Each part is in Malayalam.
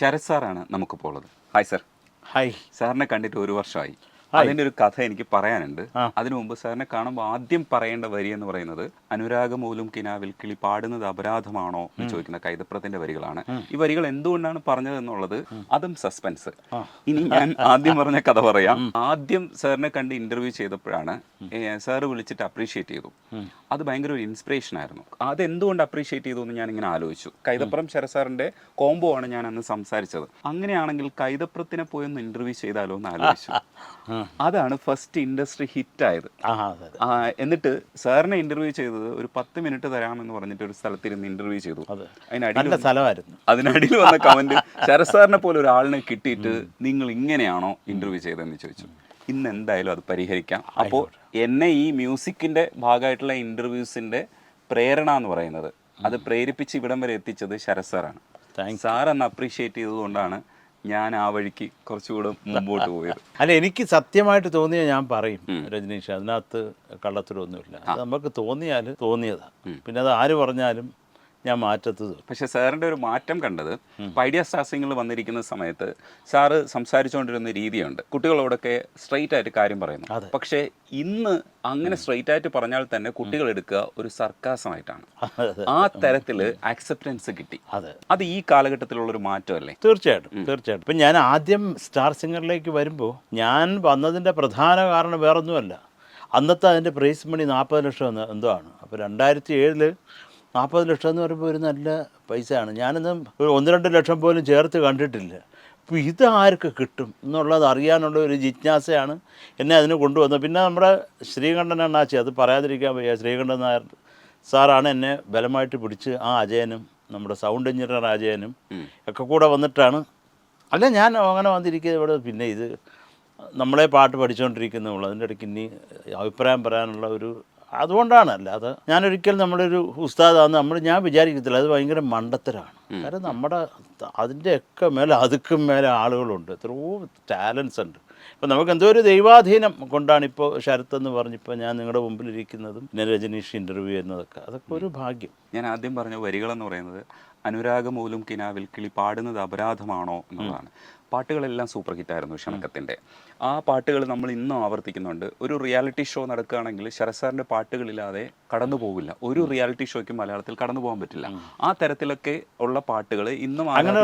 ശരത് സാറാണ് നമുക്കിപ്പോൾ ഉള്ളത് ഹായ് സർ ഹായ് സാറിനെ കണ്ടിട്ട് ഒരു വർഷമായി. അതിന്റെ ഒരു കഥ എനിക്ക് പറയാനുണ്ട്. അതിനു മുമ്പ് സാറിനെ കാണുമ്പോൾ ആദ്യം പറയേണ്ട വരി എന്ന് പറയുന്നത് അനുരാഗമൂലം കിനാവിൽ കിളി പാടുന്നത് അപരാധമാണോ എന്ന് ചോദിക്കുന്ന കൈതപ്രത്തിന്റെ വരികളാണ്. ഈ വരികൾ എന്തുകൊണ്ടാണ് പറഞ്ഞത് എന്നുള്ളത് അതും സസ്പെൻസ്. ഇനി ഞാൻ ആദ്യം പറഞ്ഞ കഥ പറയാം. ആദ്യം സാറിനെ കണ്ട് ഇന്റർവ്യൂ ചെയ്തപ്പോഴാണ് സാറ് വിളിച്ചിട്ട് അപ്രീഷിയേറ്റ് ചെയ്തു. അത് ഭയങ്കര ഒരു ഇൻസ്പിറേഷൻ ആയിരുന്നു. അത് എന്തുകൊണ്ട് അപ്രീഷിയേറ്റ് ചെയ്തു എന്ന് ഞാൻ ഇങ്ങനെ ആലോചിച്ചു കൈതപ്രം ശരസാറിന്റെ സാറിന്റെ കോംബോ ആണ് ഞാൻ അന്ന് സംസാരിച്ചത്. അങ്ങനെയാണെങ്കിൽ കൈതപ്രത്തിനെ പോയി ഒന്ന് ഇന്റർവ്യൂ ചെയ്താലോ എന്ന് ആലോചിച്ചു. അതാണ് ഫസ്റ്റ് ഇൻഡസ്ട്രി ഹിറ്റ് ആയത്. എന്നിട്ട് സാറിനെ ഇന്റർവ്യൂ ചെയ്തത് ഒരു പത്ത് മിനിറ്റ് തരാമെന്ന് പറഞ്ഞിട്ട് ഒരു സ്ഥലത്തിരുന്ന് ഇന്റർവ്യൂ ചെയ്തു. അതെ. അതിനടിയിൽ സ്ഥലമായിരുന്നു. അതിനടിയിൽ വന്ന കമന്റ് ശരത് സാറിനെ പോലെ ഒരാളിനെ കിട്ടിയിട്ട് നിങ്ങൾ ഇങ്ങനെയാണോ ഇന്റർവ്യൂ ചെയ്തതെന്ന് ചോദിച്ചു. ഇന്ന് എന്തായാലും അത് പരിഹരിക്കാം. അപ്പോൾ എന്നെ ഈ മ്യൂസിക്കിന്റെ ഭാഗമായിട്ടുള്ള ഇന്റർവ്യൂസിന്റെ പ്രേരണ എന്ന് പറയുന്നത് അത് പ്രേരിപ്പിച്ച് ഇവിടം വരെ എത്തിച്ചത് ശരത് സാറാണ്. സാർ അന്ന് അപ്രീഷിയേറ്റ് ചെയ്തതുകൊണ്ടാണ് ഞാൻ ആ വഴിക്ക് കുറച്ചുകൂടെ മുമ്പോട്ട് പോയത് അല്ല എനിക്ക് സത്യമായിട്ട് തോന്നിയ ഞാൻ പറയും രജനീഷ് അതിനകത്ത് കള്ളത്തിലൊന്നുമില്ല അത് നമുക്ക് തോന്നിയാൽ തോന്നിയതാണ് പിന്നെ അത് ആര് പറഞ്ഞാലും ഞാൻ മാറ്റത്തത്. പക്ഷെ സാറിന്റെ ഒരു മാറ്റം കണ്ടത് ഇപ്പൊ ഐഡിയ സ്റ്റാസിങ്ങൾ വന്നിരിക്കുന്ന സമയത്ത് സാറ് സംസാരിച്ചുകൊണ്ടിരുന്ന രീതിയുണ്ട്. കുട്ടികളോടൊക്കെ സ്ട്രെയിറ്റ് ആയിട്ട് കാര്യം പറയുന്നു. പക്ഷേ ഇന്ന് അങ്ങനെ സ്ട്രെയിറ്റ് ആയിട്ട് പറഞ്ഞാൽ തന്നെ കുട്ടികൾ എടുക്കുക ഒരു സർക്കാസമായിട്ടാണ് ആ തരത്തിൽ ആക്സെപ്റ്റൻസ് കിട്ടി. അതെ. അത് ഈ കാലഘട്ടത്തിലുള്ള ഒരു മാറ്റമല്ലേ? തീർച്ചയായിട്ടും തീർച്ചയായിട്ടും. ഇപ്പം ഞാൻ ആദ്യം സ്റ്റാർ സിംഗറിലേക്ക് വരുമ്പോൾ ഞാൻ വന്നതിന്റെ പ്രധാന കാരണം വേറൊന്നുമല്ല. അന്നത്തെ അതിന്റെ പ്രൈസ് മണി നാൽപ്പത് ലക്ഷം എന്താണ് എന്തോ ആണ്. അപ്പോൾ രണ്ടായിരത്തി ഏഴിൽ നാൽപ്പത് ലക്ഷം എന്ന് പറയുമ്പോൾ ഒരു നല്ല പൈസയാണ്. ഞാനൊന്നും ഒരു ഒന്ന് രണ്ട് ലക്ഷം പോലും ചേർത്ത് കണ്ടിട്ടില്ല. അപ്പോൾ ഇത് ആർക്ക് കിട്ടും എന്നുള്ളത് അറിയാനുള്ള ഒരു ജിജ്ഞാസയാണ് എന്നെ അതിന് കൊണ്ടുവന്നത്. പിന്നെ നമ്മുടെ ശ്രീകണ്ഠൻ അണ്ണാച്ചി അത് പറയാതിരിക്കാൻ വയ്യ. ശ്രീകണ്ഠൻ നായർ സാറാണ് എന്നെ ബലമായിട്ട് പിടിച്ച് ആ അജയനും നമ്മുടെ സൗണ്ട് എഞ്ചിനീയർ അജയനും ഒക്കെ കൂടെ വന്നിട്ടാണ്. അല്ല ഞാൻ അങ്ങനെ വന്നിരിക്കുക ഇവിടെ പിന്നെ ഇത് നമ്മളെ പാട്ട് പഠിച്ചുകൊണ്ടിരിക്കുന്നുള്ളൂ അതിന്റെ ഇടയ്ക്ക് ഇനി അഭിപ്രായം പറയാനുള്ള ഒരു അതുകൊണ്ടാണ്. അല്ലാതെ ഞാനൊരിക്കൽ നമ്മുടെ ഒരു ഉസ്താദാന്ന് നമ്മൾ ഞാൻ വിചാരിക്കത്തില്ല. അത് ഭയങ്കര മണ്ടത്തരാണ്. കാരണം നമ്മുടെ അതിന്റെയൊക്കെ മേലെ അതുക്കും മേലെ ആളുകളുണ്ട്. എത്രയോ ടാലൻസ് ഉണ്ട്. ഇപ്പം നമുക്ക് എന്തോ ഒരു ദൈവാധീനം കൊണ്ടാണ് ഇപ്പോൾ ശരത്ത് എന്ന് പറഞ്ഞിപ്പോൾ ഞാൻ നിങ്ങളുടെ മുമ്പിലിരിക്കുന്നതും പിന്നെ രജനീഷ് ഇന്റർവ്യൂ ചെയ്യുന്നതൊക്കെ. അതൊക്കെ ഒരു ഭാഗ്യം. ഞാൻ ആദ്യം പറഞ്ഞ വരികളെന്ന് പറയുന്നത് അനുരാഗമൂലും കിനാവിൽ കിളി പാടുന്നത് അപരാധമാണോ എന്നുള്ളതാണ്. പാട്ടുകളെല്ലാം സൂപ്പർ ഹിറ്റ് ആയിരുന്നു ഷണക്കത്തിന്റെ ആ പാട്ടുകൾ നമ്മൾ ഇന്നും ആവർത്തിക്കുന്നുണ്ട്. ഒരു റിയാലിറ്റി ഷോ നടക്കുകയാണെങ്കിൽ ശരത് സാറിന്റെ പാട്ടുകളില്ലാതെ കടന്നു പോകില്ല ഒരു റിയാലിറ്റി ഷോയ്ക്ക് മലയാളത്തിൽ കടന്നു പോകാൻ പറ്റില്ല. ആ തരത്തിലൊക്കെ ഉള്ള പാട്ടുകൾ ഇന്നും അങ്ങനെ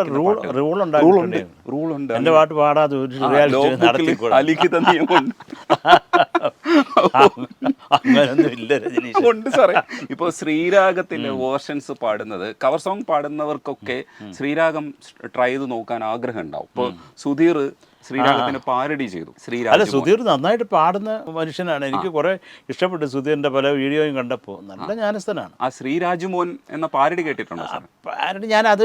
റൂൾ എന്റെ പാട്ട് പാടാതെ ഒരു അലിഖിത നിയമമുണ്ട് അങ്ങനൊന്നും ഇല്ല രജനീഷ്. ഉണ്ട് സാറേ. ഇപ്പൊ ശ്രീരാഗത്തിന്റെ വേർഷൻസ് പാടുന്നത് കവർ സോങ് പാടുന്നവർക്കൊക്കെ ശ്രീരാഗം ട്രൈ ചെയ്ത് നോക്കാൻ ആഗ്രഹം ഉണ്ടാവും. ഇപ്പൊ സുധീർ ശ്രീരാഗത്തിന് പാരഡി ചെയ്തു. അല്ല ശ്രീരാഗ് സുധീർ നന്നായിട്ട് പാടുന്ന മനുഷ്യനാണ്. എനിക്ക് കുറെ ഇഷ്ടപ്പെട്ടു സുധീറിന്റെ പല വീഡിയോയും കണ്ടപ്പോൾ നല്ല ജ്ഞാനസ്ഥനാണ്. ആ ശ്രീരാജുമോൻ എന്ന പാരഡി കേട്ടിട്ടുണ്ടോ സാർ പാരഡി ഞാൻ അത്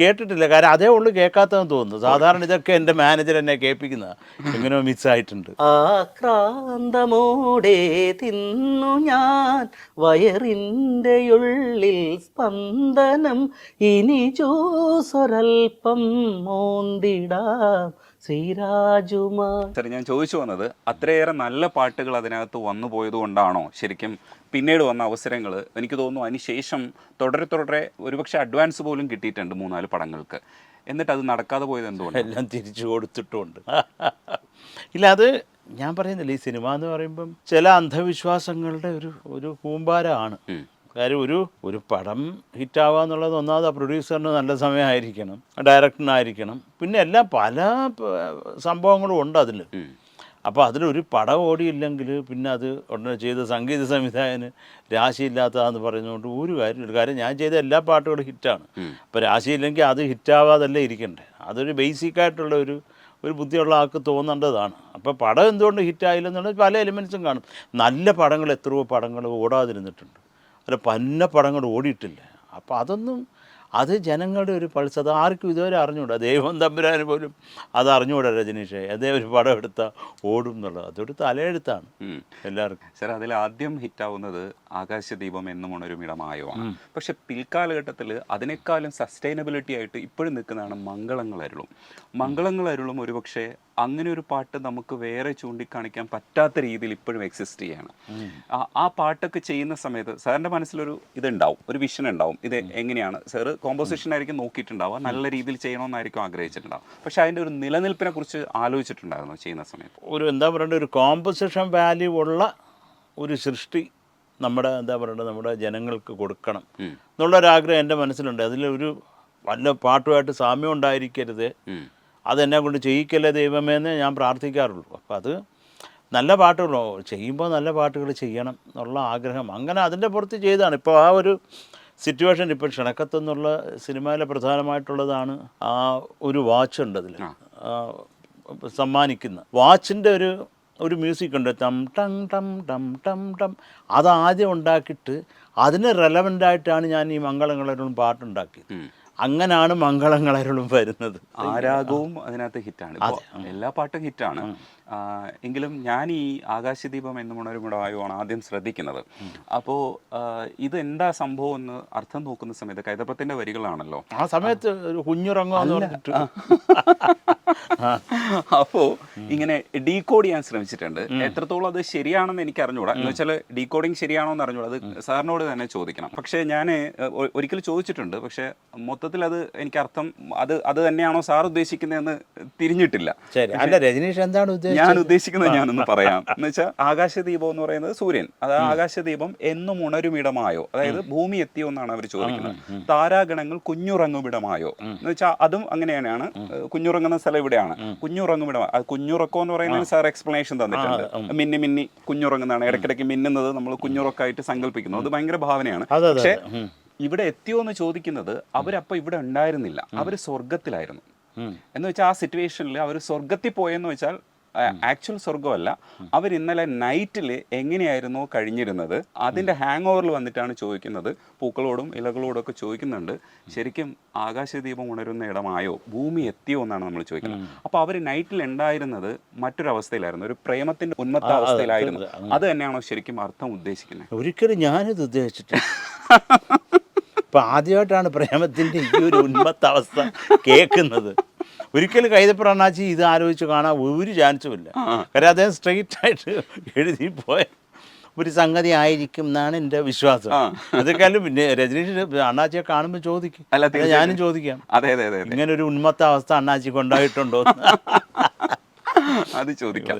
കേട്ടിട്ടില്ല. കാരണം അതേ ഉള്ളു കേൾക്കാത്തതെന്ന് തോന്നുന്നു. സാധാരണ ഇതൊക്കെ എന്റെ മാനേജർ എന്നെ കേൾപ്പിക്കുന്ന എങ്ങനെയോ മിസ് ആയിട്ടുണ്ട്. ആക്രാന്തമോടെ തിന്നു ഞാൻ. വയറിന്റെ ഉള്ളിൽ സ്പന്ദനം. ഇനി ജ്യൂസൊരൽപ്പം മോന്തിടാം. ശ്രീരാജുമാ. സാർ ഞാൻ ചോദിച്ചു വന്നത് അത്രയേറെ നല്ല പാട്ടുകൾ അതിനകത്ത് വന്നു പോയത് കൊണ്ടാണോ ശരിക്കും പിന്നീട് വന്ന അവസരങ്ങൾ? എനിക്ക് തോന്നുന്നു അതിനുശേഷം തുടരെ തുടരെ ഒരുപക്ഷെ അഡ്വാൻസ് പോലും കിട്ടിയിട്ടുണ്ട് മൂന്നാൽ പടങ്ങൾക്ക്. എന്നിട്ട് അത് നടക്കാതെ പോയത് എന്തുകൊണ്ട് എല്ലാം തിരിച്ചു കൊടുത്തിട്ടുണ്ട്. ഇല്ല അത് ഞാൻ പറയുന്നില്ല. ഈ സിനിമ എന്ന് പറയുമ്പം ചില അന്ധവിശ്വാസങ്ങളുടെ ഒരു ഒരു കൂമ്പാരമാണ്. കാര്യം ഒരു ഒരു പടം ഹിറ്റാവുക എന്നുള്ളത് ഒന്നാമത് ആ പ്രൊഡ്യൂസറിന് നല്ല സമയമായിരിക്കണം ഡയറക്ടറിനായിരിക്കണം. പിന്നെ എല്ലാം പല സംഭവങ്ങളും ഉണ്ട് അതിൽ അപ്പോൾ അതിലൊരു പടം ഓടിയില്ലെങ്കിൽ പിന്നെ അത് ഉടനെ ചെയ്ത സംഗീത സംവിധായകന് രാശിയില്ലാത്തതാന്ന് പറയുന്നതുകൊണ്ട് ഒരു കാര്യമില്ല. കാര്യം ഞാൻ ചെയ്ത എല്ലാ പാട്ടുകളും ഹിറ്റാണ്. അപ്പോൾ രാശിയില്ലെങ്കിൽ അത് ഹിറ്റാവാതല്ലേ ഇരിക്കണ്ടേ? അതൊരു ബേസിക് ആയിട്ടുള്ള ഒരു ഒരു ബുദ്ധിയുള്ള ആൾക്ക് തോന്നേണ്ടതാണ്. അപ്പോൾ പടം എന്തുകൊണ്ട് ഹിറ്റായില്ലെന്നുള്ളത് പല എലിമെൻസും കാണും. നല്ല പടങ്ങൾ എത്രയോ പടങ്ങൾ ഓടാതിരുന്നിട്ടുണ്ട്. അല്ല പന്ന പടങ്ങൾ ഓടിയിട്ടില്ല. അപ്പോൾ അതൊന്നും അത് ജനങ്ങളുടെ ഒരു പൾസ് അത് ആർക്കും ഇതുവരെ അറിഞ്ഞുകൂടാ ദൈവം തമ്പുരാന് പോലും അത് അറിഞ്ഞുകൂടാ രജനീഷേ അതേ ഒരു പടം എടുത്താൽ ഓടും എന്നുള്ളത്. അതൊരു തലയെഴുത്താണ്. എല്ലാവർക്കും. സാർ അതിൽ ആദ്യം ഹിറ്റാവുന്നത് ആകാശദീപം എന്നും ഉണരും ഇടമായമാണ് പക്ഷെ പിൽക്കാലഘട്ടത്തിൽ അതിനേക്കാളും സസ്റ്റൈനബിലിറ്റി ആയിട്ട് ഇപ്പോഴും നിൽക്കുന്നതാണ് മംഗളങ്ങൾ അരുളും മംഗളങ്ങൾ അരുളും ഒരുപക്ഷെ അങ്ങനെ ഒരു പാട്ട് നമുക്ക് വേറെ ചൂണ്ടിക്കാണിക്കാൻ പറ്റാത്ത രീതിയിൽ ഇപ്പോഴും എക്സിസ്റ്റ് ചെയ്യാണ്. ആ- പാട്ടൊക്കെ ചെയ്യുന്ന സമയത്ത് സാറിന്റെ മനസ്സിലൊരു ഇതുണ്ടാവും ഒരു വിഷൻ ഉണ്ടാവും. ഇത് എങ്ങനെയാണ്? സാറ് കോമ്പോസിഷൻ ആയിരിക്കും നോക്കിയിട്ടുണ്ടാവുക നല്ല രീതിയിൽ ചെയ്യണമെന്നായിരിക്കും ആഗ്രഹിച്ചിട്ടുണ്ടാവും പക്ഷേ അതിന്റെ ഒരു നിലനിൽപ്പിനെ കുറിച്ച് ആലോചിച്ചിട്ടുണ്ടായിരുന്നു ചെയ്യുന്ന സമയത്ത്. ഒരു എന്താ പറയണ്ട ഒരു കോമ്പോസിഷൻ വാല്യൂ ഉള്ള ഒരു സൃഷ്ടി നമ്മുടെ എന്താ പറയണ്ട നമ്മുടെ ജനങ്ങൾക്ക് കൊടുക്കണം. എന്നുള്ളൊരാഗ്രഹം എന്റെ മനസ്സിലുണ്ട്. അതിലൊരു വല്ല പാട്ടുമായിട്ട് സാമ്യം ഉണ്ടായിരിക്കരുത്. അതെന്നെ കൊണ്ട് ചെയ്യിക്കല്ലേ ദൈവമേ എന്ന് ഞാൻ പ്രാർത്ഥിക്കാറുള്ളൂ. അപ്പോൾ അത് നല്ല പാട്ടുകളോ ചെയ്യുമ്പോൾ നല്ല പാട്ടുകൾ ചെയ്യണം എന്നുള്ള ആഗ്രഹം. അങ്ങനെ അതിന്റെ പുറത്ത് ചെയ്താണ് ഇപ്പോൾ ആ ഒരു സിറ്റുവേഷൻ ഇപ്പോൾ ക്ഷണക്കത്തെന്നുള്ള സിനിമയിലെ പ്രധാനമായിട്ടുള്ളതാണ് ആ ഒരു വാച്ച് ഉണ്ട് അതിൽ സമ്മാനിക്കുന്ന. വാച്ചിന്റെ ഒരു ഒരു മ്യൂസിക് ഉണ്ട്. ടം ടം ടം ടം ടം ടം. അതാദ്യം ഉണ്ടാക്കിയിട്ട് അതിന് റെലവന്റ് ആയിട്ടാണ് ഞാൻ ഈ മംഗളങ്ങളൊരു പാട്ടുണ്ടാക്കിയത്. ഉം. മംഗളങ്ങളരുളും മംഗളങ്ങളരും വരുന്നത്. ആരാഗവും അതിനകത്ത് ഹിറ്റാണ്. എല്ലാ പാട്ടും ഹിറ്റാണ്. എങ്കിലും ഞാൻ ഈ ആകാശദീപം എന്ന് മുടവായുവാണ് ആദ്യം ശ്രദ്ധിക്കുന്നത്. അപ്പോൾ ഇത് എന്താ സംഭവം എന്ന് അർത്ഥം നോക്കുന്ന സമയത്ത് കൈതപ്പത്തിന്റെ വരികളാണല്ലോ. ആ സമയത്ത് ഒരു അപ്പോ ഇങ്ങനെ ഡീകോഡ് ചെയ്യാൻ ശ്രമിച്ചിട്ടുണ്ട്. എത്രത്തോളം അത് ശരിയാണെന്ന് എനിക്ക് അറിഞ്ഞുകൂടാ എന്ന് വെച്ചാൽ ഡീകോഡിങ് ശരിയാണോ എന്ന് അറിഞ്ഞൂടാ. അത് സാറിനോട് തന്നെ ചോദിക്കണം. പക്ഷെ ഞാൻ ഒരിക്കൽ ചോദിച്ചിട്ടുണ്ട്. പക്ഷെ മൊത്തത്തിൽ അത് എനിക്ക് അർത്ഥം അത് അത് തന്നെയാണോ സാർ ഉദ്ദേശിക്കുന്നതെന്ന് തിരിഞ്ഞിട്ടില്ല. അല്ല രജനീഷ് എന്താണ് ഉദ്ദേശിച്ചത്? ഞാൻ ഉദ്ദേശിക്കുന്നത് ഞാനൊന്ന് പറയാം. എന്ന് വെച്ചാൽ ആകാശദീപം എന്ന് പറയുന്നത് സൂര്യൻ. അത് ആകാശദീപം എന്നും ഉണരുമിടമായോ? അതായത് ഭൂമി എത്തിയോ എന്നാണ് അവർ ചോദിക്കുന്നത്. താരാഗണങ്ങൾ കുഞ്ഞുറങ്ങുമിടമായോ? എന്ന് വെച്ചാൽ അതും അങ്ങനെയാണ് കുഞ്ഞുറങ്ങുന്ന സ്ഥലം ഇവിടെയാണ്. കുഞ്ഞുറങ്ങുമിടം അത് കുഞ്ഞുറക്കം എന്ന് പറയുന്നതിന് സാർ എക്സ്പ്ലനേഷൻ തന്നിട്ടുണ്ട്. മിന്നി മിന്നി കുഞ്ഞുറങ്ങുന്നതാണ്. ഇടയ്ക്കിടയ്ക്ക് മിന്നുന്നത് നമ്മൾ കുഞ്ഞുറക്കായിട്ട് സങ്കല്പിക്കുന്നു. അത് ഭയങ്കര ഭാവനയാണ്. പക്ഷേ ഇവിടെ എത്തിയോ എന്ന് ചോദിക്കുന്നത് അവരപ്പൊ ഇവിടെ ഉണ്ടായിരുന്നില്ല. അവർ സ്വർഗത്തിലായിരുന്നു. എന്ന് വെച്ചാൽ ആ സിറ്റുവേഷനിൽ അവർ സ്വർഗത്തിൽ പോയെന്ന് വെച്ചാൽ ആക്ച്വൽ സ്വർഗമല്ല അവർ ഇന്നലെ നൈറ്റിൽ എങ്ങനെയായിരുന്നോ കഴിഞ്ഞിരുന്നത്? അതിന്റെ ഹാങ് ഓവറിൽ വന്നിട്ടാണ് ചോദിക്കുന്നത്. പൂക്കളോടും ഇലകളോടും ഒക്കെ ചോദിക്കുന്നുണ്ട്. ശരിക്കും ആകാശദീപം ഉണരുന്ന ഇടമായോ? ഭൂമി എത്തിയോ എന്നാണ് നമ്മൾ ചോദിക്കുന്നത്. അപ്പോൾ അവർ നൈറ്റിൽ ഉണ്ടായിരുന്നത് മറ്റൊരവസ്ഥയിലായിരുന്നു. ഒരു പ്രേമത്തിന്റെ ഉന്മത്ത അവസ്ഥയിലായിരുന്നു. അത് തന്നെയാണോ ശരിക്കും അർത്ഥം ഉദ്ദേശിക്കുന്നത്? ഒരിക്കലും ഞാനിത് ഉദ്ദേശിച്ചിട്ടില്ല. ഇപ്പം ആദ്യമായിട്ടാണ് പ്രേമത്തിന്റെ ഈ ഒരു ഉന്മത്ത അവസ്ഥ കേൾക്കുന്നത്. ഒരിക്കലും കൈതപ്പുറ അണ്ണാച്ചി ഇത് ആലോചിച്ച് കാണാൻ ഒരു ചാൻസും ഇല്ല. കാര്യം അദ്ദേഹം സ്ട്രെയിറ്റ് ആയിട്ട് എഴുതി പോയ ഒരു സംഗതി ആയിരിക്കും എന്നാണ് എന്റെ വിശ്വാസം. അതൊക്കെയാലും പിന്നെ രജനീഷ് അണ്ണാച്ചിയെ കാണുമ്പോൾ ചോദിക്കും. ഞാനും ചോദിക്കാം. അതെ അതെ ഇങ്ങനെ ഒരു ഉന്മത്ത അവസ്ഥ അണ്ണാച്ചിക്ക് ഉണ്ടായിട്ടുണ്ടോ. അത് ചോദിക്കാം.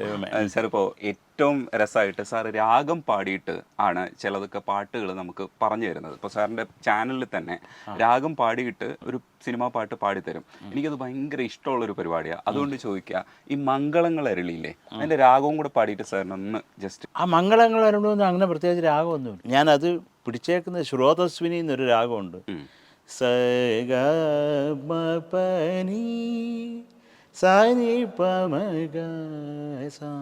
സാർ ഇപ്പോൾ ഏറ്റവും രസമായിട്ട് സാർ രാഗം പാടിയിട്ട് ആണ് ചിലതൊക്കെ പാട്ടുകൾ നമുക്ക് പറഞ്ഞു തരുന്നത്. ഇപ്പോൾ സാറിന്റെ ചാനലിൽ തന്നെ രാഗം പാടിയിട്ട് ഒരു സിനിമാ പാട്ട് പാടിത്തരും. എനിക്കത് ഭയങ്കര ഇഷ്ടമുള്ളൊരു പരിപാടിയാണ് അതുകൊണ്ട് ചോദിക്കുക ഈ മംഗളങ്ങൾ അരളിയില്ലേ അതിന്റെ രാഗവും കൂടെ പാടിയിട്ട് സാറിനൊന്ന് ജസ്റ്റ് ആ മംഗളങ്ങൾ അരളൊന്നും അങ്ങനെ പ്രത്യേകിച്ച് രാഗമൊന്നുമില്ല. ഞാനത് പിടിച്ചേക്കുന്ന ശ്രോതസ്വിനി എന്നൊരു രാഗമുണ്ട്. സ சாரி பமக சா